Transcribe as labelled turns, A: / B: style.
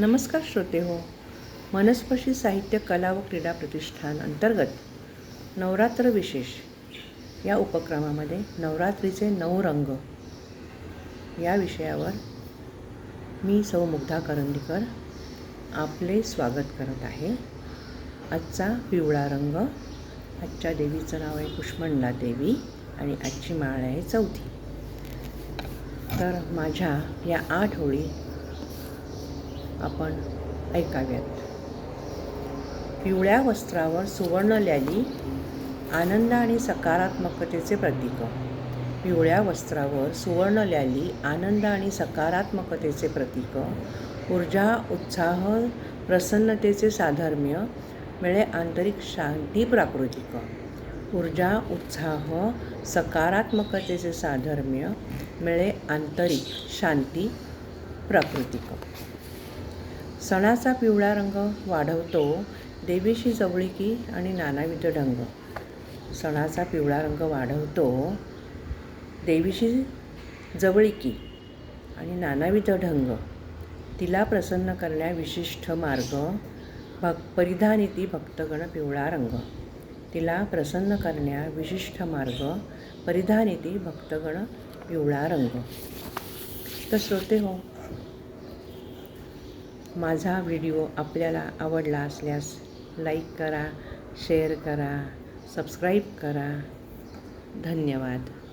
A: नमस्कार श्रोते हो. मनस्पशी साहित्य कला व क्रीडा प्रतिष्ठान अंतर्गत नवरात्र विशेष या उपक्रमामध्ये नवरात्रीचे नऊ रंग. या विषयावर मी सौ मुग्धा करंदीकर आपले स्वागत करत आहे. आजचा पिवळा रंग आजच्या देवीचं नाव आहे कुष्मंडा देवी आणि आजची माळ आहे चौथी. तर माझ्या या आठ होळी आपण ऐकाव्यात. पिवळ्या वस्त्रावर सुवर्ण लॅली आनंद आणि सकारात्मकतेचे प्रतीक. पिवळ्या वस्त्रावर सुवर्ण लॅली आनंद आणि सकारात्मकतेचे प्रतीक. ऊर्जा उत्साह प्रसन्नतेचे साधर्म्य मिळे आंतरिक शांती प्राकृतिक. ऊर्जा उत्साह सकारात्मकतेचे साधर्म्य मिळे आंतरिक शांती प्राकृतिक. सणाचा पिवळा रंग वाढवतो देवीशी जवळीकी आणि नानाविध ढंग. सणाचा पिवळा रंग वाढवतो देवीशी जवळीकी आणि नानाविध ढंग. तिला प्रसन्न करण्या विशिष्ट मार्ग भक् परिधानिती भक्तगण पिवळा रंग. तिला प्रसन्न करण्या विशिष्ट मार्ग परिधानिती भक्तगण पिवळा रंग. तर श्रोते हो माझा व्हिडिओ आपल्याला आवडला असल्यास लाईक करा शेअर करा सबस्क्राईब करा. धन्यवाद.